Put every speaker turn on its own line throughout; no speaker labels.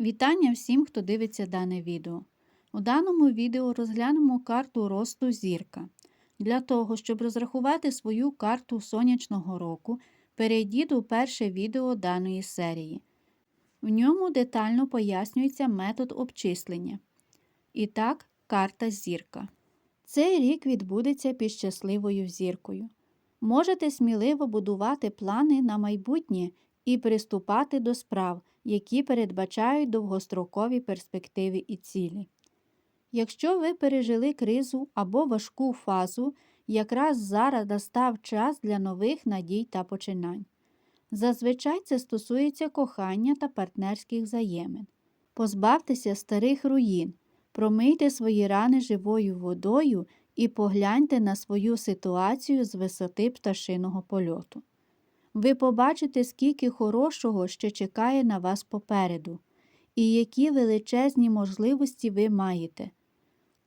Вітання всім, хто дивиться дане відео. У даному відео розглянемо карту росту зірка. Для того, щоб розрахувати свою карту сонячного року, перейдіть у перше відео даної серії. В ньому детально пояснюється метод обчислення. І так, карта зірка. Цей рік відбудеться під щасливою зіркою. Можете сміливо будувати плани на майбутнє і приступати до справ, які передбачають довгострокові перспективи і цілі. Якщо ви пережили кризу або важку фазу, якраз зараз настав час для нових надій та починань. Зазвичай це стосується кохання та партнерських взаємин. Позбавтеся старих руїн, промийте свої рани живою водою і погляньте на свою ситуацію з висоти пташиного польоту. Ви побачите, скільки хорошого ще чекає на вас попереду, і які величезні можливості ви маєте.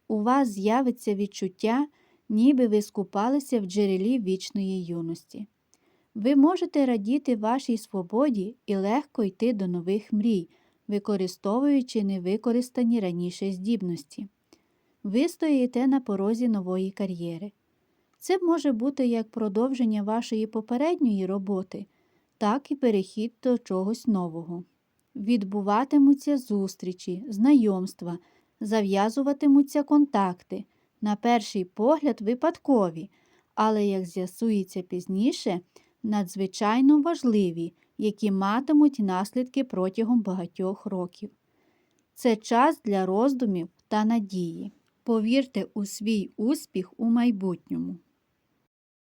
У вас з'явиться відчуття, ніби ви скупалися в джерелі вічної юності. Ви можете радіти вашій свободі і легко йти до нових мрій, використовуючи невикористані раніше здібності. Ви стоїте на порозі нової кар'єри. Це може бути як продовження вашої попередньої роботи, так і перехід до чогось нового. Відбуватимуться зустрічі, знайомства, зав'язуватимуться контакти, на перший погляд випадкові, але, як з'ясується пізніше, надзвичайно важливі, які матимуть наслідки протягом багатьох років. Це час для роздумів та надії. Повірте у свій успіх у майбутньому.